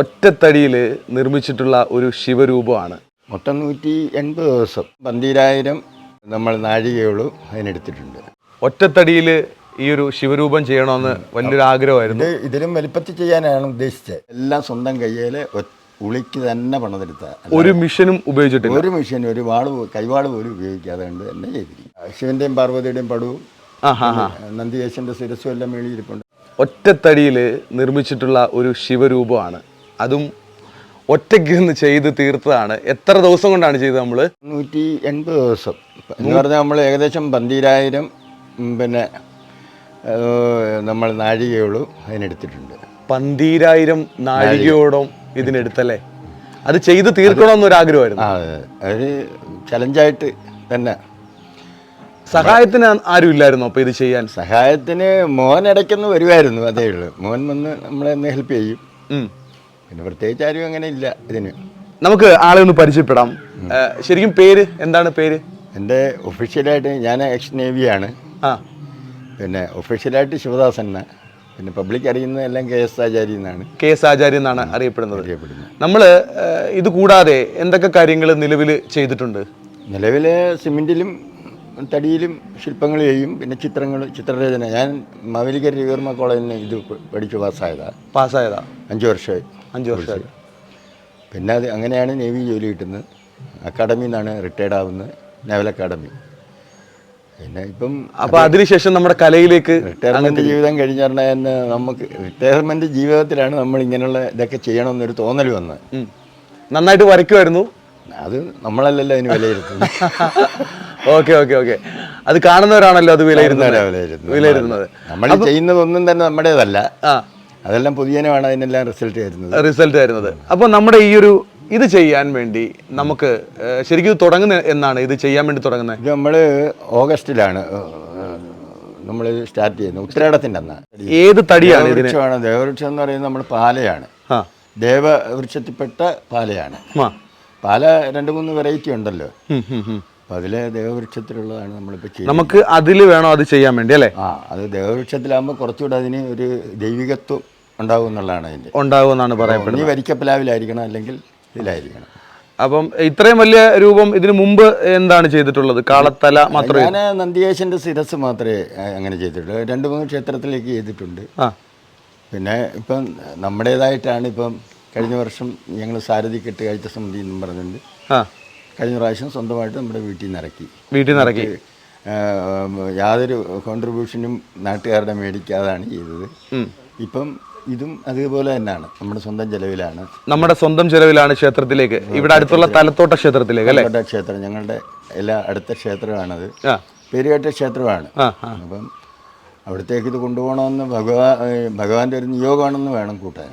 ഒറ്റത്തടിയിൽ നിർമ്മിച്ചിട്ടുള്ള ഒരു ശിവരൂപമാണ്. മൊത്തം നൂറ്റി എൺപത് ദിവസം പന്തിരായിരം നമ്മൾ നാഴികയോളം അതിനെടുത്തിട്ടുണ്ട്. ഒറ്റത്തടിയിൽ ഈ ഒരു ശിവരൂപം ചെയ്യണമെന്ന് വലിയൊരു ആഗ്രഹമായിരുന്നു. ഇതിലും വലിപ്പത്തിൽ ചെയ്യാനാണ് ഉദ്ദേശിച്ചത്. എല്ലാം സ്വന്തം കയ്യിൽ ഉളിക്ക് തന്നെ പണിതെടുത്ത ഒരു മിഷനും ഉപയോഗിച്ചിട്ടില്ല. ഒരു മിഷൻ ഒരു വാൾ കൈവാൾ പോലും ഉപയോഗിക്കാതെ കൊണ്ട് തന്നെ ചെയ്തിരിക്കും. ശിവന്റെയും പാർവതിയുടെയും പടവും നന്ദിയേശന്റെ നന്ദികേശന്റെ ശിരസ്സും എല്ലാം മേളിയിരിപ്പുണ്ട് ഒറ്റത്തടിയിൽ നിർമ്മിച്ചിട്ടുള്ള ഒരു ശിവരൂപമാണ്. അതും ഒറ്റയ്ക്ക് നിന്ന് ചെയ്ത് തീർത്തതാണ്. എത്ര ദിവസം കൊണ്ടാണ് ചെയ്തത് നമ്മൾ നൂറ്റി എൺപത് ദിവസം. എന്ന് പറഞ്ഞാൽ നമ്മൾ ഏകദേശം പന്തിരായിരം പിന്നെ നമ്മൾ നാഴികയോളം അതിനെടുത്തിട്ടുണ്ട്. പന്തീരായിരം നാഴികയോളം ഇതിനെടുത്തല്ലേ? അത് ചെയ്ത് തീർക്കണമെന്നൊരു ആഗ്രഹമായിരുന്നു ആ അതെ. ചലഞ്ചായിട്ട് തന്നെ. സഹായത്തിന് ആരും ഇല്ലായിരുന്നു അപ്പോൾ ഇത് ചെയ്യാൻ? സഹായത്തിന് മോൻ ഇടയ്ക്കൊന്ന് വരുമായിരുന്നു അതേ ഉള്ളൂ. മോൻ വന്ന് നമ്മളെ ഒന്ന് ഹെൽപ്പ് ചെയ്യും. പിന്നെ പ്രത്യേകിച്ച് ആരും അങ്ങനെ ഇല്ല ഇതിന്. നമുക്ക് ആളെ ഒന്ന് പരിചയപ്പെടാം. ശരിക്കും പേര്? എന്താണ് പേര്? എന്റെ ഒഫീഷ്യലായിട്ട് ഞാൻ എക്സ് നേവിയാണ് ആ. പിന്നെ ഒഫീഷ്യലായിട്ട് ശിവദാസൻ എന്നാ. പിന്നെ പബ്ലിക് അറിയുന്നത് എല്ലാം കെ എസ് ആചാരി എന്നാണ്. കെ എസ് ആചാര്യ എന്നാണ് അറിയപ്പെടുന്നത്. അറിയപ്പെടുന്നത്. നമ്മൾ ഇത് കൂടാതെ എന്തൊക്കെ കാര്യങ്ങൾ നിലവിൽ ചെയ്തിട്ടുണ്ട്? നിലവിൽ സിമെന്റിലും തടിയിലും ശില്പങ്ങൾ ചെയ്യും. പിന്നെ ചിത്രങ്ങൾ ചിത്രരചന. ഞാൻ മാവേലിക്കര രവിവർമ്മ കോളേജിൽ നിന്ന് ഇത് പഠിച്ചു പാസ്സായതാണ് പാസ്സായതാ. അഞ്ച് വർഷമായി. അഞ്ചു വർഷം. പിന്നെ അത് അങ്ങനെയാണ് നേവി ജോലി കിട്ടുന്നത്. അക്കാഡമിയിൽ നിന്നാണ് റിട്ടയർഡ് ആവുന്നത്. Naval academy. പിന്നെ ഇപ്പം അപ്പൊ അതിനുശേഷം നമ്മുടെ കലയിലേക്ക് റിട്ടയർമെന്റ് ജീവിതം കഴിഞ്ഞ പറഞ്ഞാൽ നമുക്ക് റിട്ടയർമെന്റ് ജീവിതത്തിലാണ് നമ്മൾ ഇങ്ങനെയുള്ള ഇതൊക്കെ ചെയ്യണമെന്നൊരു തോന്നൽ വന്നത്. നന്നായിട്ട് വരയ്ക്കുമായിരുന്നു. അത് നമ്മളല്ലല്ലോ അതിന് വിലയിരുത്തുന്നത്. Okay okay okay. അത് കാണുന്നവരാണല്ലോ അത് വിലയിരുത്തുന്നത്. വിലയിരുത്തുന്നത്. വിലയിരുത്തുന്നത്. നമ്മൾ ചെയ്യുന്നതൊന്നും തന്നെ നമ്മുടേതല്ല. ആ. അതെല്ലാം പൊതുജനമാണ് അതിനെല്ലാം റിസൾട്ട് വരുന്നത്. റിസൾട്ട് വരുന്നത്. അപ്പോൾ നമ്മുടെ ഈ ഒരു ഇത് ചെയ്യാൻ വേണ്ടി നമുക്ക് ശരിക്കും ഇത് തുടങ്ങുന്ന എന്നാണ് ഇത് ചെയ്യാൻ വേണ്ടി തുടങ്ങുന്നത്? ഇത് നമ്മൾ ഓഗസ്റ്റിലാണ് നമ്മൾ സ്റ്റാർട്ട് ചെയ്യുന്നത്. ഉത്തരാടത്തിന്റെ അന്ന്. ഏത് തടിയാണ് വൃക്ഷമാണ് ദേവവൃക്ഷം എന്ന് പറയുന്നത് നമ്മൾ പാലയാണ്. ദേവവൃക്ഷത്തിൽപ്പെട്ട പാലയാണ്. പാല രണ്ട് മൂന്ന് വെറൈറ്റി ഉണ്ടല്ലോ. അപ്പൊ. അപ്പോൾ അതിൽ ദേവവൃക്ഷത്തിലുള്ളതാണ് നമ്മളിപ്പോൾ ചെയ്യുന്നത്. നമുക്ക് അതിൽ വേണോ അത് ചെയ്യാൻ വേണ്ടി അല്ലേ? ആ അത് ദേവവൃക്ഷത്തിലാകുമ്പോൾ കുറച്ചുകൂടെ അതിന് ഒരു ദൈവികത്വം എന്നുള്ളതാണ് അതിന്റെ. ഉണ്ടാവുമെന്നാണ് പറയപ്പെടുന്നത്. ഈ വരിക്കപ്പലാവിലായിരിക്കണം അല്ലെങ്കിൽ ഇതിലായിരിക്കണം. അപ്പം ഇത്രയും വലിയ രൂപം ഇതിനു മുമ്പ് എന്താണ് ചെയ്തിട്ടുള്ളത്? കാളത്തല മാത്രമേ ഞാൻ നന്ദികേശന്റെ ശിരസ് മാത്രമേ അങ്ങനെ ചെയ്തിട്ടുള്ളൂ. രണ്ട് മൂന്ന് ക്ഷേത്രത്തിലേക്ക് ചെയ്തിട്ടുണ്ട്. ആ. പിന്നെ ഇപ്പം നമ്മുടേതായിട്ടാണ് ഇപ്പം കഴിഞ്ഞ വർഷം ഞങ്ങൾ സാരഥി കെട്ട് കാഴ്ച സമിതി എന്നും പറഞ്ഞിട്ടുണ്ട് ആ. കഴിഞ്ഞ പ്രാവശ്യം സ്വന്തമായിട്ട് നമ്മുടെ വീട്ടിൽ നിന്ന് ഇറക്കി. വീട്ടിൽ നിന്ന് ഇറക്കി. യാതൊരു കോൺട്രിബ്യൂഷനും നാട്ടുകാരുടെ മേടിക്കാതാണ് ചെയ്തത്. ഇപ്പം ഇതും അതേപോലെ തന്നെയാണ്. നമ്മുടെ സ്വന്തം ചെലവിലാണ്. നമ്മുടെ സ്വന്തം ചെലവിലാണ് ക്ഷേത്രത്തിലേക്ക്. ഇവിടെ അടുത്തുള്ള തലത്തോട്ട ക്ഷേത്രത്തിലേക്ക് അല്ലേ? ക്ഷേത്രം. ഞങ്ങളുടെ എല്ലാ അടുത്ത ക്ഷേത്രമാണത്. പേരുകേട്ട ക്ഷേത്രമാണ്. അപ്പം അവിടത്തേക്ക് ഇത് കൊണ്ടുപോകണമെന്ന് ഭഗവാ ഭഗവാന്റെ ഒരു നിയോഗമാണെന്ന് വേണം കൂട്ടാൻ.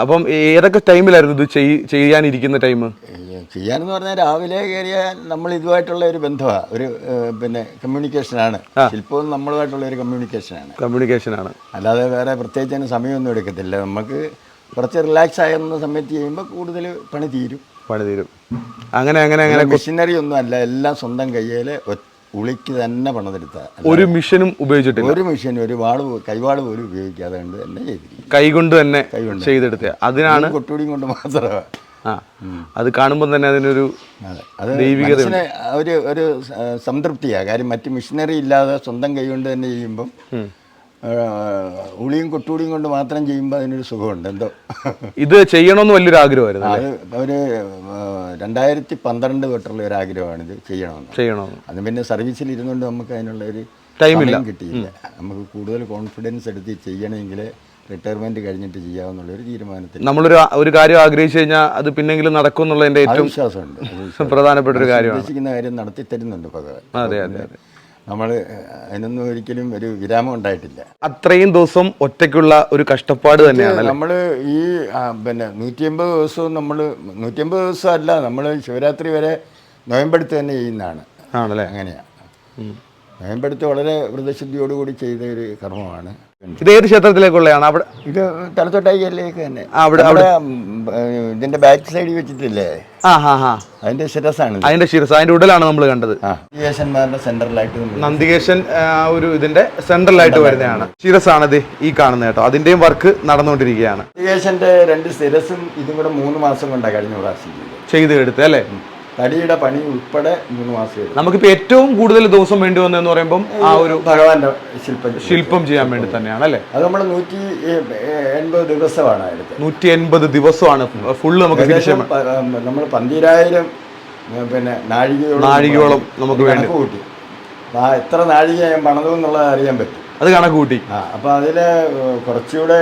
അപ്പം ഏതൊക്കെ ടൈമിലായിരുന്നു ഇത് ചെയ്- ചെയ്യാനിരിക്കുന്ന ടൈം? ചെയ്യാനെന്ന് പറഞ്ഞാൽ രാവിലെ കയറിയാൽ നമ്മൾ ഇതുമായിട്ടുള്ള ഒരു ബന്ധമാണ് ഒരു പിന്നെ കമ്മ്യൂണിക്കേഷനാണ് ശില്പവും നമ്മളുമായിട്ടുള്ള ഒരു കമ്മ്യൂണിക്കേഷനാണ് കമ്മ്യൂണിക്കേഷനാണ് അല്ലാതെ വേറെ പ്രത്യേകിച്ച് അതിന് സമയമൊന്നും എടുക്കത്തില്ല. നമുക്ക് കുറച്ച് റിലാക്സ് ആയിരുന്ന സമയത്ത് ചെയ്യുമ്പോൾ കൂടുതൽ പണി തീരും. പണി തീരും. അങ്ങനെ അങ്ങനെ അങ്ങനെ മെഷീനറി ഒന്നും അല്ല. എല്ലാം സ്വന്തം കയ്യിൽ ഉളിക്ക് തന്നെ പണിതെടുത്ത. ഒരു മിഷനും ഉപയോഗിച്ചിട്ടില്ല. ഒരു മെഷീൻ ഒരു വാൾ കൈവാട് പോലും ഉപയോഗിക്കാതെ കൊണ്ട് തന്നെ ചെയ്തിരിക്കും. കൈകൊണ്ട് തന്നെ ചെയ്തെടുത്ത അതിനാണ് കൊട്ടുപിടിയും കൊണ്ട് മാത്രമാണ് ആ. അത് കാണുമ്പോൾ തന്നെ അതിനൊരു ഒരു ഒരു സംതൃപ്തിയാണ് കാര്യം മറ്റ് മിഷനറി ഇല്ലാതെ സ്വന്തം കൈ കൊണ്ട് തന്നെ ചെയ്യുമ്പം ഉളിയും കൊട്ടുകൂടിയും കൊണ്ട് മാത്രം ചെയ്യുമ്പോൾ അതിനൊരു സുഖമുണ്ട്. എന്തോ. ഇത് ചെയ്യണമെന്ന് വലിയൊരു ആഗ്രഹമായിരുന്നു അത് ഒരു രണ്ടായിരത്തി പന്ത്രണ്ട് തൊട്ടുള്ള ഒരു ആഗ്രഹമാണ് ഇത് ചെയ്യണമെന്ന്. ചെയ്യണമെന്ന്. അത് പിന്നെ സർവീസിൽ ഇരുന്നുകൊണ്ട് നമുക്ക് അതിനുള്ള ഒരു ടൈമില്ല. സമയം കിട്ടിയില്ല. നമുക്ക് കൂടുതൽ കോൺഫിഡൻസ് എടുത്ത് ചെയ്യണമെങ്കിൽ റിട്ടയർമെന്റ് കഴിഞ്ഞിട്ട് ചെയ്യാവുന്നുള്ള ഒരു തീരുമാനത്തിൽ. നമ്മളൊരു ഒരു കാര്യം ആഗ്രഹിച്ചു കഴിഞ്ഞാൽ അത് പിന്നെങ്കിലും നടക്കും എന്നുള്ളതിന്റെ ഏറ്റവും വിശ്വാസമുണ്ട് പ്രധാനപ്പെട്ട ഒരു കാര്യമാണ്. ഉദ്ദേശിക്കുന്ന കാര്യം നടത്തി തരുന്നുണ്ട് ഭഗവാൻ. അതെ അതെ അതെ. നമ്മൾ അതിനൊന്നും ഒരിക്കലും ഒരു വിരാമം ഉണ്ടായിട്ടില്ല. അത്രയും ദിവസം ഒറ്റയ്ക്കുള്ള ഒരു കഷ്ടപ്പാട് തന്നെയാണ് നമ്മൾ ഈ പിന്നെ നൂറ്റി അമ്പത് ദിവസവും നമ്മൾ നൂറ്റി അമ്പത് ദിവസം അല്ല നമ്മൾ ശിവരാത്രി വരെ നോയമ്പെടുത്ത് തന്നെ ചെയ്യുന്നതാണ്. ആണല്ലേ? അങ്ങനെയാണ് നോയമ്പെടുത്ത് വളരെ വ്രതശുദ്ധിയോടുകൂടി ചെയ്ത ഒരു കർമ്മമാണ്. ഇത് ഏത് ക്ഷേത്രത്തിലേക്കുള്ളതാണ് അവിടെ ഇത് തലത്തൊട്ടായിലേക്ക് തന്നെ. ആ, അവിടെ- ഏർ, ഇതിന്റെ ബാക്ക് സൈഡിൽ വെച്ചിട്ടില്ലേ? ആ ഹാ ഹാ. അതിന്റെ ശിരസാണ് അതിന്റെ ശിരസ് അതിന്റെ ഉടലാണ് നമ്മൾ കണ്ടത്. സെന്ററിലായിട്ട് നന്ദികേശൻ ആ, ഒരു ഇതിന്റെ സെന്ററിലായിട്ട് വരുന്നതാണ്. ശിരസാണ് ഇത് ഈ കാണുന്നത് കേട്ടോ. അതിന്റെയും വർക്ക് നടന്നുകൊണ്ടിരിക്കുകയാണ്. നന്ദികേശന്റെ രണ്ട് ശിരസും ഇതും കൂടെ മൂന്ന് മാസം കൊണ്ടാണ് കഴിഞ്ഞ പ്രാവശ്യം ചെയ്ത് എടുത്ത് അല്ലേ? തടിയുടെ പണി ഉൾപ്പെടെ മൂന്ന് മാസം നമുക്കിപ്പോ ഏറ്റവും കൂടുതൽ ദിവസം വേണ്ടി വന്നതെന്ന് പറയുമ്പോൾ ആ ഒരു ഭഗവാന്റെ ശില്പം ശില്പം ചെയ്യാൻ വേണ്ടി തന്നെയാണ് അല്ലേ? അത് നമ്മൾ നൂറ്റി എൺപത് ദിവസമാണ് എടുത്തത് നൂറ്റി എൺപത് ദിവസമാണ് ഫുള്ള് നമുക്ക് നമ്മൾ പന്തിരായിരം പിന്നെ നാഴികയോളം നാഴികയോളം നമുക്ക് വേണ്ടി. കൂട്ടി. ആ എത്ര നാഴിക ഞാൻ പണതു എന്നുള്ളത് അറിയാൻ പറ്റും. അത് കണക്ക് കൂട്ടി. ആ അപ്പോൾ അതിൽ കുറച്ചുകൂടെ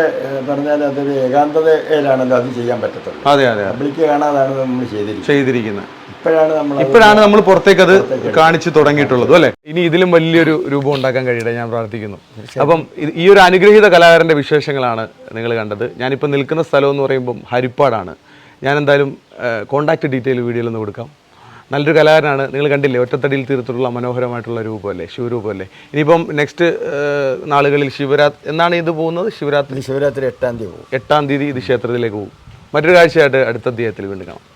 പറഞ്ഞാൽ അതൊരു ഏകാന്തതയിലാണല്ലോ അത് ചെയ്യാൻ പറ്റത്തുള്ളൂ. അതെ അതെ അതെ. പബ്ലിക്ക് കാണാതാണ് നമ്മൾ ചെയ്തിരിക്കുന്നത്. ചെയ്തിരിക്കുന്നത്. ഇപ്പോഴാണ് നമ്മൾ ഇപ്പോഴാണ് നമ്മൾ പുറത്തേക്ക് അത് കാണിച്ചു തുടങ്ങിയിട്ടുള്ളത് അല്ലെ? ഇനി ഇതിലും വലിയൊരു രൂപം ഉണ്ടാക്കാൻ കഴിയട്ടെ ഞാൻ പ്രാർത്ഥിക്കുന്നു. അപ്പം ഈ ഒരു അനുഗ്രഹീത കലാകാരന്റെ വിശേഷങ്ങളാണ് നിങ്ങൾ കണ്ടത്. ഞാനിപ്പോൾ നിൽക്കുന്ന സ്ഥലം എന്ന് പറയുമ്പം ഹരിപ്പാടാണ്. ഞാൻ എന്തായാലും കോണ്ടാക്ട് ഡീറ്റെയിൽ വീഡിയോയിൽ ഒന്ന് കൊടുക്കാം. നല്ലൊരു കലാകാരനാണ്. നിങ്ങൾ കണ്ടില്ലേ ഒറ്റത്തടിയിൽ തീർത്തിട്ടുള്ള മനോഹരമായിട്ടുള്ള രൂപമല്ലേ ശിവരൂപമല്ലേ? ഇനിയിപ്പം നെക്സ്റ്റ് നാളുകളിൽ ശിവരാത്രി എന്നാണ് ഇത് പോകുന്നത്? ശിവരാത്രി? ശിവരാത്രി എട്ടാം തീയതി പോകും. എട്ടാം തീയതി ഇത് ക്ഷേത്രത്തിലേക്ക് പോകും. മറ്റൊരു കാഴ്ചയായിട്ട് അടുത്ത അധ്യായത്തിൽ വീണ്ടും കാണാം.